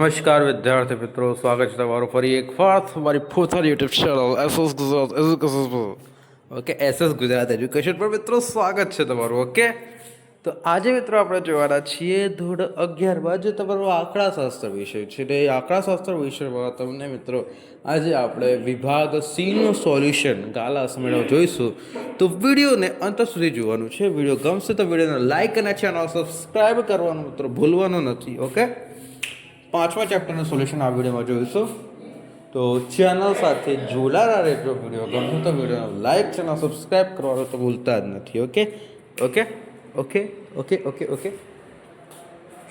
નમસ્કાર વિદ્યાર્થી મિત્રો, સ્વાગત છે તમારું ફરી એક વાર તમારી પોતાની YouTube channel SS Gujarat education okay SS Gujarat education પર મિત્રો સ્વાગત છે તમારું ઓકે તો આજે મિત્રો આપણે જોવાના છીએ ધોરણ અગિયારમાં, જે તમારો આંકડાશાસ્ત્ર વિષય છે. ને આંકડાશાસ્ત્ર વિષયમાં તમને મિત્રો આજે આપણે વિભાગ સીનું સોલ્યુશન ગાલા સમયનો જોઈશું. તો વિડીયોને અંત સુધી જોવાનું છે. વીડિયો ગમશે તો વિડીયોને લાઇક અને ચેનલ સબસ્ક્રાઈબ કરવાનું મિત્રો ભૂલવાનું નથી ઓકે પાંચમા ચેપ્ટરનું સોલ્યુશન આ વિડીયોમાં જોઈશું. તો ચેનલ સાથે જોડાયેલા રહેજો વીડિયો. ગમશે તો વીડિયો લાઈક ચેનલ સબસ્ક્રાઈબ કરવાનું તો ભૂલતા જ નથી, okay? Okay? Okay? Okay? Okay? Okay?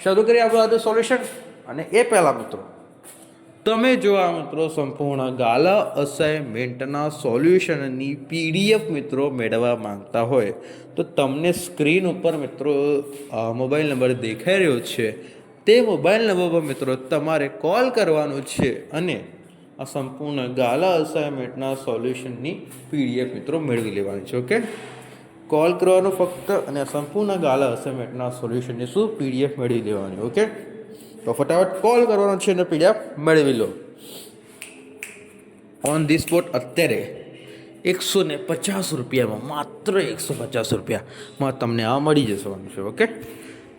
શરૂ કરીએ આપણું આજે સોલ્યુશન. અને એ પહેલાં મિત્રો, તમે જો આ મિત્રો સંપૂર્ણ ગાલા અસાઇનમેન્ટના સોલ્યુશનની પીડીએફ મિત્રો મેળવવા માંગતા હોય, તો તમને સ્ક્રીન ઉપર મિત્રો મોબાઈલ નંબર દેખાઈ રહ્યો છે. તે મોબાઈલ નંબર મિત્રો તમારે કોલ કરવાનો છે અને આ સંપૂર્ણ ગાલા અસાઇનમેન્ટના સોલ્યુશનની પીડીએફ મિત્રો મેળવી લેવાની છે ઓકે કોલ કરવાનો ફક્ત અને સંપૂર્ણ ગાલા અસાઇનમેન્ટના સોલ્યુશનની શું પીડીએફ મેળવી લેવાની ઓકે તો ફટાફટ કોલ કરવાનો છે અને પીડીએફ મેળવી લો. ઓન ધી સ્પોટ અત્યારે એકસો ને પચાસ રૂપિયામાં, માત્ર એકસો પચાસ રૂપિયામાં તમને આ મળી જશે ઓકે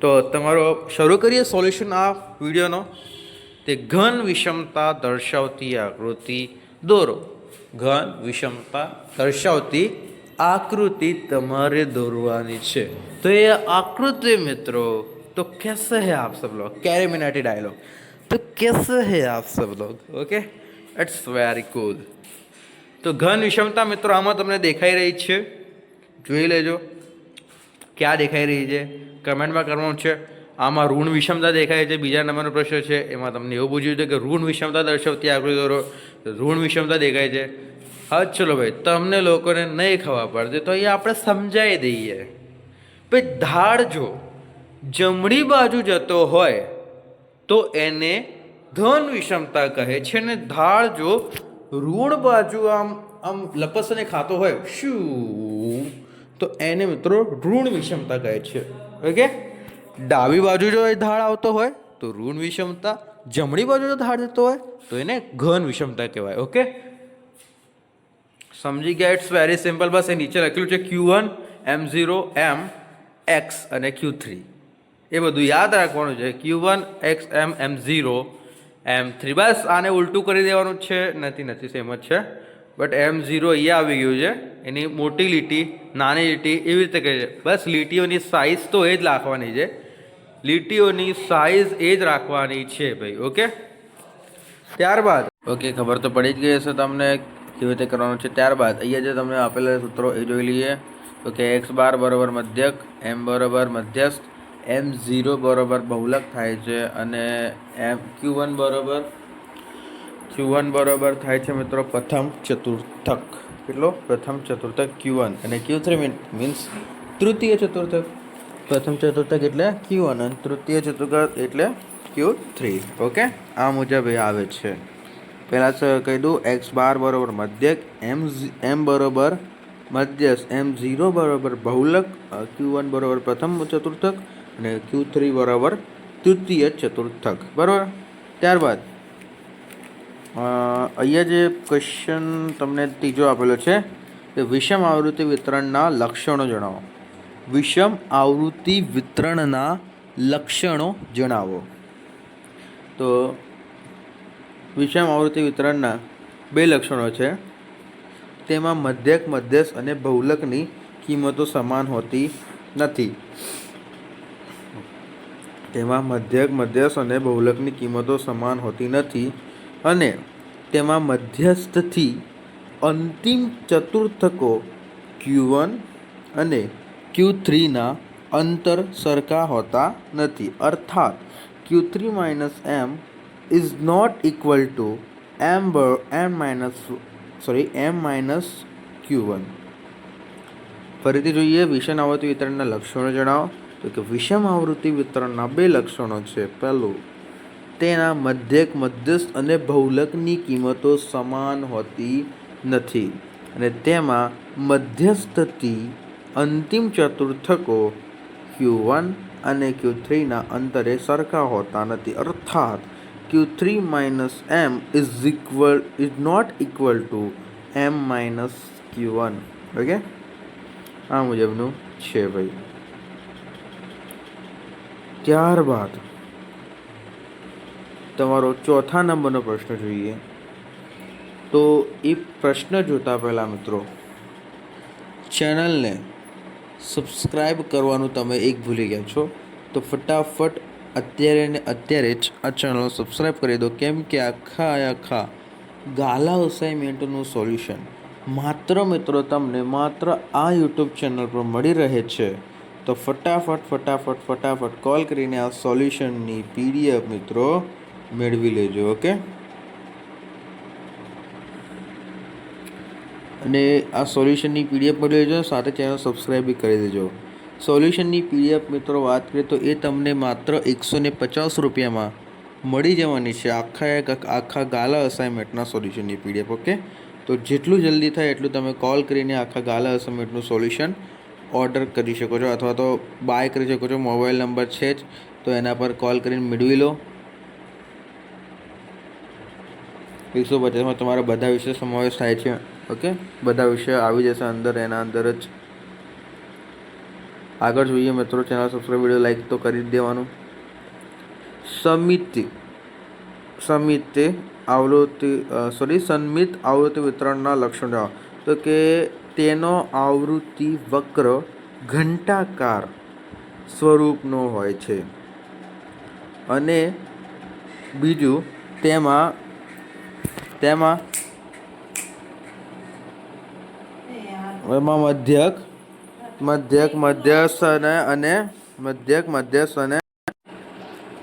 તો તમારો શરૂ કરીએ સોલ્યુશન આ વિડીયોનો તે ઘન વિષમતા દર્શાવતી આકૃતિ દોરો ઘન વિષમતા દર્શાવતી આકૃતિ તમારે દોરવાની છે તો એ આકૃતિ મિત્રો તો कैसे है आप सब लोग कैरेमिनाटी डायलॉग तो कैसे है आप सब लोग ओके इट्स वेरी कूल તો ઘન વિષમતા મિત્રો આમાં તમને દેખાઈ રહી છે જોઈ લેજો ક્યાં દેખાઈ રહી છે કમેન્ટમાં કરવાનું છે. આમાં ઋણ વિષમતા દેખાય છે. બીજા નંબરનો પ્રશ્ન છે. એમાં તમને એવું પૂછ્યું છે કે ઋણ વિષમતા દર્શાવતી આકૃતિ દોરો. ઋણ વિષમતા દેખાય છે. હા, ચલો ભાઈ, તમને લોકોને નહીં ખબર પડતી તો એ આપણે સમજાવી દઈએ. ભાઈ ધાડ જો જમણી બાજુ જતો હોય તો એને ધન વિષમતા કહે છે ને ધાળ જો ઋણ બાજુ આમ આમ લપસને ખાતો હોય, શું, તો એને મિત્રો ઋણ વિષમતા કહે છે. ઓકે? ડાબી બાજુ જો એ ધાળ આવતો હોય, તો ઋણ વિષમતા, જમણી બાજુ જો ધાળ જતો હોય, તો એને ઘન વિષમતા કહેવાય, ઓકે? સમજી ગયા ઇટ્સ વેરી સિમ્પલ બસ એ નીચે લખેલું છે Q one M zero M X અને ક્યુ થ્રી એ બધું યાદ રાખવાનું છે. Q one X M M zero M three બસ આને ઉલટું કરી દેવાનું છે. નથી નથી સેમ જ છે. બટ એમ ઝીરો અહીંયા આવી ગયું છે. એની મોટી લીટી, નાની લીટી એવી રીતે કહે છે. બસ લીટીઓની સાઇઝ તો એ જ રાખવાની છે. લીટીઓની સાઇઝ એ જ રાખવાની છે ભાઈ ઓકે ત્યારબાદ. ઓકે ખબર તો પડી જ ગઈ હશે તમને કેવી રીતે કરવાનું છે. ત્યારબાદ, અહીંયા જે તમને આપેલા સૂત્રો એ જોઈ લઈએ. તો કે એક્સ બાર બરોબર મધ્યક એમ બરોબર મધ્યસ્થ એમ ઝીરો બરોબર બહુલક થાય છે અને એમ ક્યુ વન બરોબર ક્યુ વન બરોબર થાય છે મિત્રો પ્રથમ ચતુર્થક. કેટલો? પ્રથમ ચતુર્થક ક્યુ વન અને ક્યુ થ્રી મીન્સ તૃતીય ચતુર્થક. પ્રથમ ચતુર્થક એટલે ક્યુ વન અને તૃતીય ચતુર્થક એટલે ક્યુ થ્રી ઓકે આ મુજબ એ આવે છે. પહેલાં કહી દઉં એક્સ બાર બરોબર મધ્યક એમ એમ બરોબર મધ્યસ એમ ઝીરો બરોબર બહુલક ક્યુ વન બરોબર પ્રથમ ચતુર્થક અને ક્યુ થ્રી બરોબર તૃતીય ચતુર્થક. બરાબર? ત્યારબાદ અહીંયા જે ક્વેશ્ચન તમને ત્રીજો આપેલો છે કે વિષમ આવૃત્તિ વિતરણના લક્ષણો જણાવો. વિષમ આવૃત્તિ વિતરણના લક્ષણો જણાવો. તો વિષમ આવૃત્તિ વિતરણના બે લક્ષણો છે. તેમાં મધ્યક, મધ્યસ્થ અને બહુલકની કિંમતો સમાન હોતી નથી. તેમાં મધ્યક, મધ્યસ્થ અને બહુલકની કિંમતો સમાન હોતી નથી. અને તેમાં મધ્યસ્થથી અંતિમ ચતુર્થકો ક્યુ વન અને ક્યુ થ્રીના અંતર સરખા હોતા નથી. અર્થાત, Q three minus M is not equal to M M minus, sorry, M minus Q one. ફરીથી જોઈએ, વિષમ આવૃત્તિ વિતરણના લક્ષણો જણાવો. તો કે વિષમ આવૃત્તિ વિતરણના બે લક્ષણો છે. પહેલું તેના મધ્યક, મધ્યસ્થ અને બહુલકની કિંમતો સમાન હોતી નથી. અને તેમાં મધ્યસ્થથી અંતિમ ચતુર્થકો ક્યુ વન અને ક્યુ થ્રીના અંતરે સરખા હોતા નથી. અર્થાત, Q three minus M is equal is not equal to M minus Q one. Okay? આ મુજબનું છે ભાઈ. ત્યારબાદ તમારો ચોથા નંબરનો પ્રશ્ન જોઈએ. તો એ પ્રશ્ન જોતા પહેલાં મિત્રો, ચેનલને સબસ્ક્રાઈબ કરવાનું તમે એક ભૂલી ગયા છો. તો ફટાફટ અત્યારે ને અત્યારે જ આ ચેનલ સબસ્ક્રાઈબ કરી દો. કેમ કે આખા આખા ગાલા અસાઇનમેન્ટનું સોલ્યુશન માત્ર મિત્રો તમને માત્ર આ યુટ્યુબ ચેનલ પર મળી રહે છે. તો ફટાફટ ફટાફટ ફટાફટ કોલ કરીને આ સોલ્યુશનની પીડીએફ મિત્રો મેળવી લેજો, ઓકે? અને આ સોલ્યુશનની પીડીએફ મળી લેજો સાથે ચેનલ સબસ્ક્રાઈબ બી કરી દેજો. સોલ્યુશનની પીડીએફ મિત્રો વાત કરીએ તો એ તમને માત્ર એકસો ને પચાસ રૂપિયામાં મળી જવાની છે આખા એક આખા ગાલા અસાઇનમેન્ટના સોલ્યુશનની પીડીએફ, ઓકે? તો જેટલું જલ્દી થાય એટલું તમે કોલ કરીને આખા ગાલા અસાઇનમેન્ટનું સોલ્યુશન ઓર્ડર કરી શકો છો, અથવા તો બાય કરી શકો છો. મોબાઈલ નંબર છે જ, તો એના પર કોલ કરીને મેળવી લો. એકસો પચાસમાં તમારા બધા વિષય સમાવેશ થાય છે. ઓકે? બધા વિષય આવી જશે અંદર, એના અંદર જ. આગળ જોઈએ મિત્રો ચેનલ સબસ્ક્રાઈબ વીડિયો લાઈક તો કરી દેવાનું. સમિતિ સમિતિ આવૃત્તિ સોરી સન્મિત આવૃત્તિ વિતરણના લક્ષણો જણાવો તો કે તેનો આવૃત્તિ વક્ર ઘંટાકાર સ્વરૂપનો હોય છે. અને બીજું, તેમાં તેમાં એમાં મધ્યક મધ્યક, મધ્યસ્થ અને મધ્યક, મધ્યસ્થ અને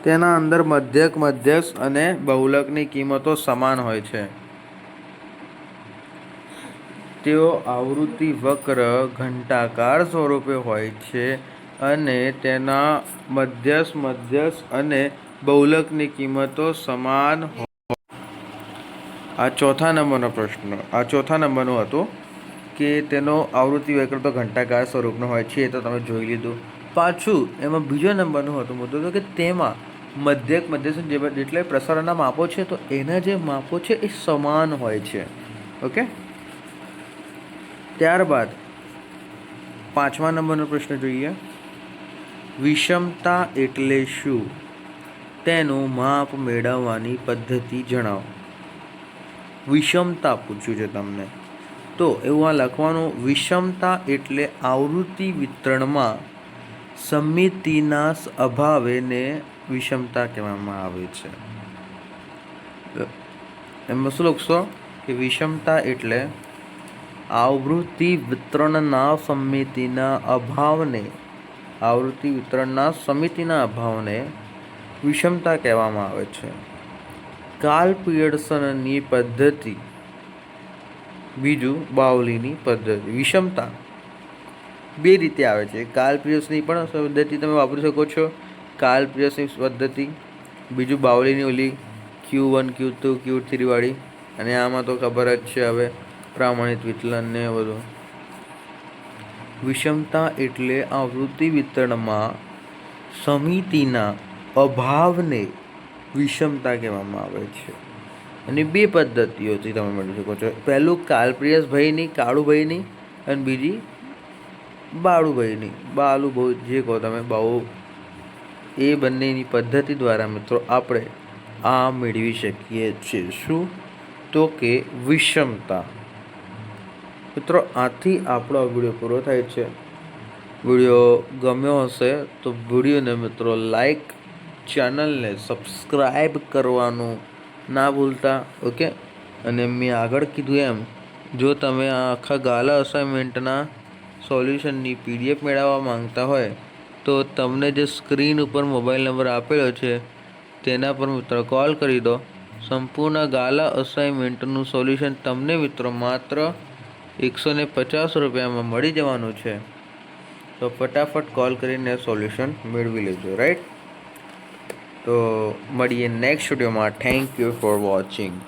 તેના અંદર મધ્યક, મધ્યસ્થ અને બહુલકની કિંમતો સમાન હોય છે. તેઓ આવૃત્તિ વક્ર ઘંટાકાર સ્વરૂપે હોય છે અને તેના મધ્યસ્થ મધ્યસ્થ અને બહુલકની કિંમતો સમાન હોય આ ચોથા નંબરનો પ્રશ્ન, આ ચોથા નંબરનો હતો કે તેનો આવૃત્તિ વક્ર તો ઘંટાકાર સ્વરૂપનો હોય છે, એ તો તમે જોઈ લીધું. પાછું એમાં બીજો નંબરનું હતું મુદ્દો તો કે તેમાં મધ્યક મધ્યસ્થ જેટલા પ્રસારણના માપો છે, તો એના જે માપો છે એ સમાન હોય છે. ઓકે? ત્યારબાદ પાંચમા નંબરનો પ્રશ્ન જોઈએ. વિષમતા એટલે શું? તેનું માપ મેળવવાની પદ્ધતિ જણાવો. વિષમતા પૂછ્યું છે તમને. તો એવું આ લખવાનું, વિષમતા એટલે આવૃત્તિ વિતરણમાં સમિતિના અભાવેને વિષમતા કહેવામાં આવે છે. એમાં શું લખશો? કે વિષમતા એટલે આવૃત્તિ વિતરણના સમિતિના અભાવને, આવૃત્તિ વિતરણના સમિતિના અભાવને વિષમતા કહેવામાં આવે છે. કાલ પિયર્સનની પદ્ધતિ. બીજું બાવલીની પદ્ધતિ, વિષમતા. બે રીતે આવે છે. કાલ પિયર્સની પણ પદ્ધતિ તમે વાપરી શકો છો. કાલ પિયર્સની પદ્ધતિ, બીજું બાવલીની ઓલી Q one Q two Q three વાળી. અને આમાં તો ખબર જ છે હવે પ્રમાણિત વિચલન ને બધું. વિષમતા એટલે આવૃત્તિ વિતરણમાં સમિતિના અભાવને વિષમતા કહેવામાં આવે છે. અને બે પદ્ધતિઓથી તમે મેળવી શકો છો. પહેલું કાલપ્રિયસભાઈની, કાળુભાઈની અને બીજી બાળુભાઈની. બાલુભાઈ જે કહો તમે બહુ એ બંનેની પદ્ધતિ દ્વારા મિત્રો આપણે આ મેળવી શકીએ છીએ. શું? તો કે વિષમતા. મિત્રો, આથી આપણો વીડિયો પૂરો થાય છે. વીડિયો ગમ્યો હશે તો વિડીયોને મિત્રો લાઈક ચેનલને સબસ્ક્રાઈબ કરવાનું ના ભૂલતા, ઓકે? અને મેં આગળ કીધું એમ, જો તમે આ આખા ગાલા અસાઇનમેન્ટના સોલ્યુશનની પીડીએફ મેળવવા માંગતા હોય, તો તમને જે સ્ક્રીન ઉપર મોબાઈલ નંબર આપેલો છે, તેના પર મિત્રો કોલ કરી દો. સંપૂર્ણ ગાલા અસાઇનમેન્ટનું સોલ્યુશન તમને મિત્રો માત્ર એકસો ને પચાસ રૂપિયામાં મળી જવાનું છે. તો ફટાફટ કોલ કરીને સોલ્યુશન મેળવી લેજો રાઈટ તો મળીએ નેક્સ્ટ વિડીયોમાં થેન્ક યુ ફોર વોચિંગ